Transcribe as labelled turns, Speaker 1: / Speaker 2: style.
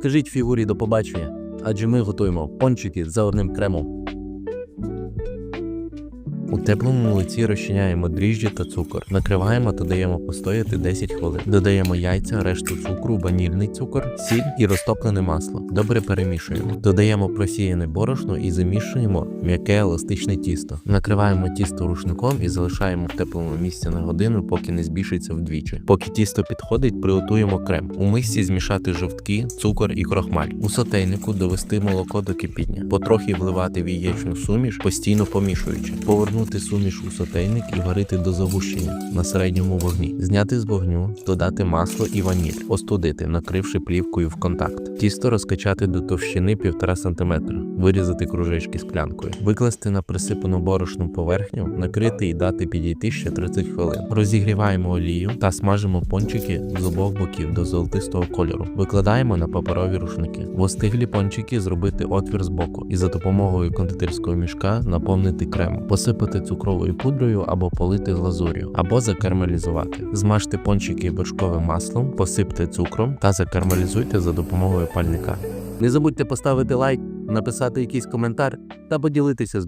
Speaker 1: Скажіть фігурі до побачення, адже ми готуємо пончики за одним кремом. У теплому молоці розчиняємо дріжджі та цукор. Накриваємо та даємо постояти 10 хвилин. Додаємо яйця, решту цукру, ванільний цукор, сіль і розтоплене масло. Добре перемішуємо. Додаємо просіяне борошно і замішуємо м'яке еластичне тісто. Накриваємо тісто рушником і залишаємо в теплому місці на годину, поки не збільшиться вдвічі. Поки тісто підходить, приготуємо крем. У мисці змішати жовтки, цукор і крохмаль. У сотейнику довести молоко до кипіння. Потрохи вливати в яєчну суміш, постійно помішуючи. Повернути суміш у сотейник і варити до загущення на середньому вогні. Зняти з вогню, додати масло і ваніль, остудити, накривши плівкою в контакт. Тісто розкачати до товщини 1,5 см, вирізати кружечки склянкою, викласти на присипану борошном поверхню, накрити і дати підійти ще 30 хвилин. Розігріваємо олію та смажимо пончики з обох боків до золотистого кольору. Викладаємо на паперові рушники. В остиглі пончики зробити отвір з боку і за допомогою кондитерського мішка наповнити кремом, посипати цукровою пудрою або полити глазур'ю, або закармелізувати. Змажте пончики вершковим маслом, посипте цукром та закармелізуйте за допомогою пальника. Не забудьте поставити лайк, написати якийсь коментар та поділитися з